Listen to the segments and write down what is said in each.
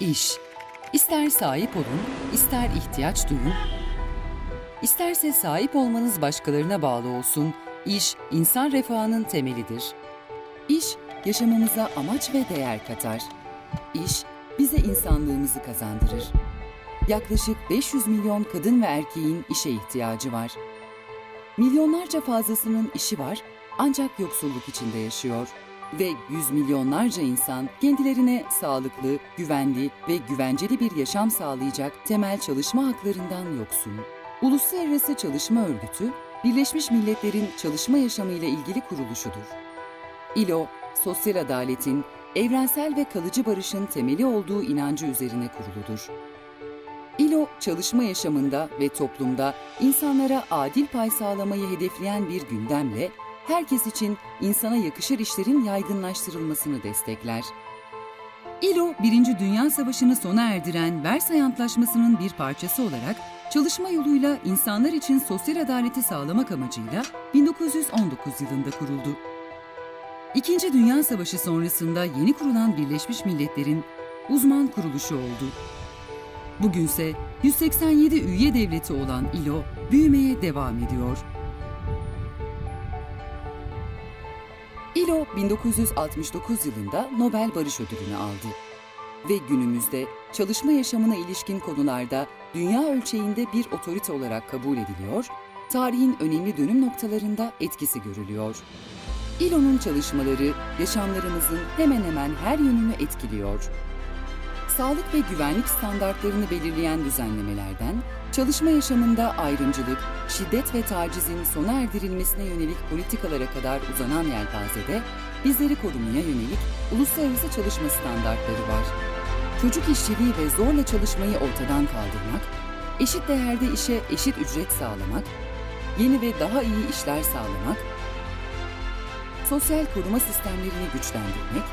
İş. İster sahip olun, ister ihtiyaç duyun, isterse sahip olmanız başkalarına bağlı olsun, iş insan refahının temelidir. İş, yaşamamıza amaç ve değer katar. İş, bize insanlığımızı kazandırır. Yaklaşık 500 milyon kadın ve erkeğin işe ihtiyacı var. Milyonlarca fazlasının işi var ancak yoksulluk içinde yaşıyor. Ve yüz milyonlarca insan kendilerine sağlıklı, güvenli ve güvenceli bir yaşam sağlayacak temel çalışma haklarından yoksun. Uluslararası Çalışma Örgütü, Birleşmiş Milletler'in çalışma yaşamı ile ilgili kuruluşudur. ILO, sosyal adaletin, evrensel ve kalıcı barışın temeli olduğu inancı üzerine kuruludur. ILO, çalışma yaşamında ve toplumda insanlara adil pay sağlamayı hedefleyen bir gündemle herkes için insana yakışır işlerin yaygınlaştırılmasını destekler. ILO, Birinci Dünya Savaşı'nı sona erdiren Versay Antlaşması'nın bir parçası olarak çalışma yoluyla insanlar için sosyal adaleti sağlamak amacıyla 1919 yılında kuruldu. İkinci Dünya Savaşı sonrasında yeni kurulan Birleşmiş Milletler'in uzman kuruluşu oldu. Bugünse 187 üye devleti olan ILO büyümeye devam ediyor. ILO 1969 yılında Nobel Barış Ödülünü aldı ve günümüzde çalışma yaşamına ilişkin konularda dünya ölçeğinde bir otorite olarak kabul ediliyor, tarihin önemli dönüm noktalarında etkisi görülüyor. ILO'nun çalışmaları yaşamlarımızın hemen hemen her yönünü etkiliyor. Sağlık ve güvenlik standartlarını belirleyen düzenlemelerden, çalışma yaşamında ayrımcılık, şiddet ve tacizin sona erdirilmesine yönelik politikalara kadar uzanan yelpazede bizleri korumaya yönelik uluslararası çalışma standartları var. Çocuk işçiliği ve zorla çalışmayı ortadan kaldırmak, eşit değerde işe eşit ücret sağlamak, yeni ve daha iyi işler sağlamak, sosyal koruma sistemlerini güçlendirmek,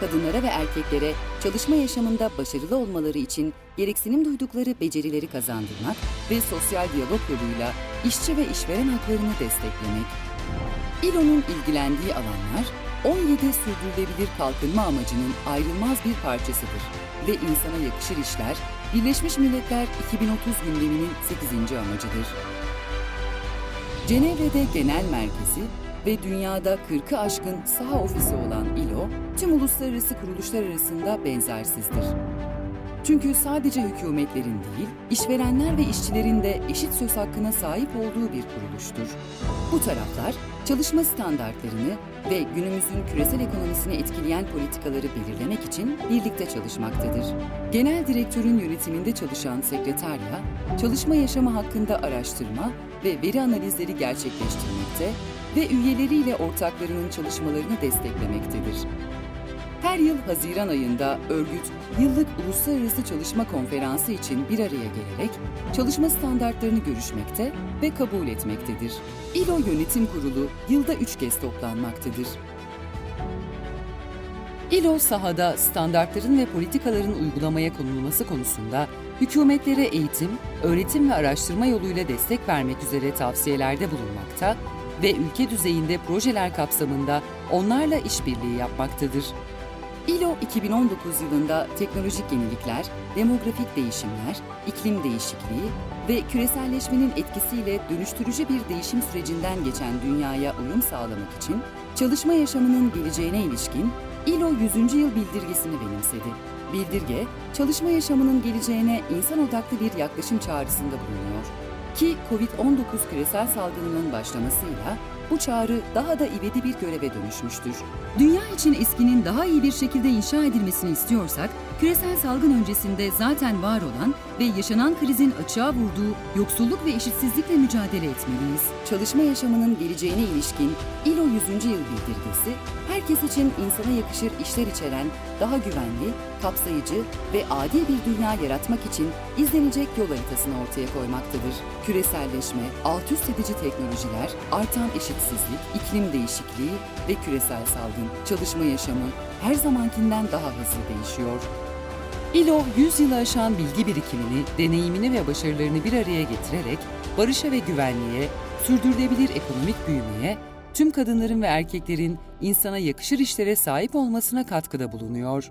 kadınlara ve erkeklere çalışma yaşamında başarılı olmaları için gereksinim duydukları becerileri kazandırmak ve sosyal diyalog yoluyla işçi ve işveren haklarını desteklemek. İLO'nun ilgilendiği alanlar 17 sürdürülebilir kalkınma amacının ayrılmaz bir parçasıdır ve insana yakışır işler Birleşmiş Milletler 2030 gündeminin 8. amacıdır. Cenevre'de genel merkezi ve dünyada 40'ı aşkın saha ofisi olan ILO, tüm uluslararası kuruluşlar arasında benzersizdir. Çünkü sadece hükümetlerin değil, işverenler ve işçilerin de eşit söz hakkına sahip olduğu bir kuruluştur. Bu taraflar, çalışma standartlarını ve günümüzün küresel ekonomisini etkileyen politikaları belirlemek için birlikte çalışmaktadır. Genel direktörün yönetiminde çalışan sekreterya, çalışma yaşamı hakkında araştırma ve veri analizleri gerçekleştirmekte ve üyeleriyle ortaklarının çalışmalarını desteklemektedir. Her yıl Haziran ayında örgüt yıllık uluslararası çalışma konferansı için bir araya gelerek çalışma standartlarını görüşmekte ve kabul etmektedir. İLO Yönetim Kurulu yılda üç kez toplanmaktadır. İLO sahada standartların ve politikaların uygulamaya konulması konusunda hükümetlere eğitim, öğretim ve araştırma yoluyla destek vermek üzere tavsiyelerde bulunmakta ve ülke düzeyinde projeler kapsamında onlarla işbirliği yapmaktadır. ILO 2019 yılında teknolojik yenilikler, demografik değişimler, iklim değişikliği ve küreselleşmenin etkisiyle dönüştürücü bir değişim sürecinden geçen dünyaya uyum sağlamak için çalışma yaşamının geleceğine ilişkin ILO 100. yıl bildirgesini benimsedi. Bildirge, çalışma yaşamının geleceğine insan odaklı bir yaklaşım çağrısında bulunuyor. Ki COVID-19 küresel salgınının başlamasıyla bu çağrı daha da ivedi bir göreve dönüşmüştür. Dünya için eskinin daha iyi bir şekilde inşa edilmesini istiyorsak, küresel salgın öncesinde zaten var olan ve yaşanan krizin açığa vurduğu yoksulluk ve eşitsizlikle mücadele etmeliyiz. Çalışma yaşamının geleceğine ilişkin ILO 100. yıl bildirgesi, herkes için insana yakışır işler içeren daha güvenli, kapsayıcı ve adil bir dünya yaratmak için izlenecek yol haritasını ortaya koymaktadır. Küreselleşme, alt üst edici teknolojiler, artan eşitsizlik, iklim değişikliği ve küresel salgın, çalışma yaşamı her zamankinden daha hızlı değişiyor. ILO 100 yılı aşan bilgi birikimini, deneyimini ve başarılarını bir araya getirerek barışa ve güvenliğe, sürdürülebilir ekonomik büyümeye, tüm kadınların ve erkeklerin insana yakışır işlere sahip olmasına katkıda bulunuyor.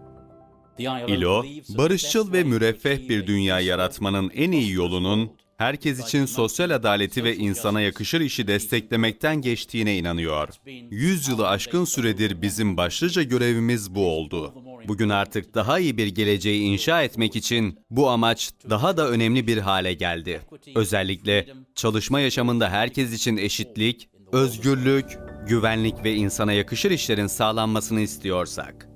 ILO, barışçıl ve müreffeh bir dünya yaratmanın en iyi yolunun herkes için sosyal adaleti ve insana yakışır işi desteklemekten geçtiğine inanıyor. Yüz yılı aşkın süredir bizim başlıca görevimiz bu oldu. Bugün artık daha iyi bir geleceği inşa etmek için bu amaç daha da önemli bir hale geldi. Özellikle çalışma yaşamında herkes için eşitlik, özgürlük, güvenlik ve insana yakışır işlerin sağlanmasını istiyorsak.